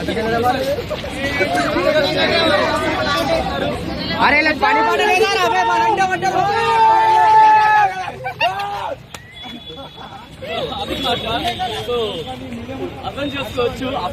अरे लग पानी पानी ले जा रहा है अंडा अंडा तो अभी तो अपन जो सोचो आप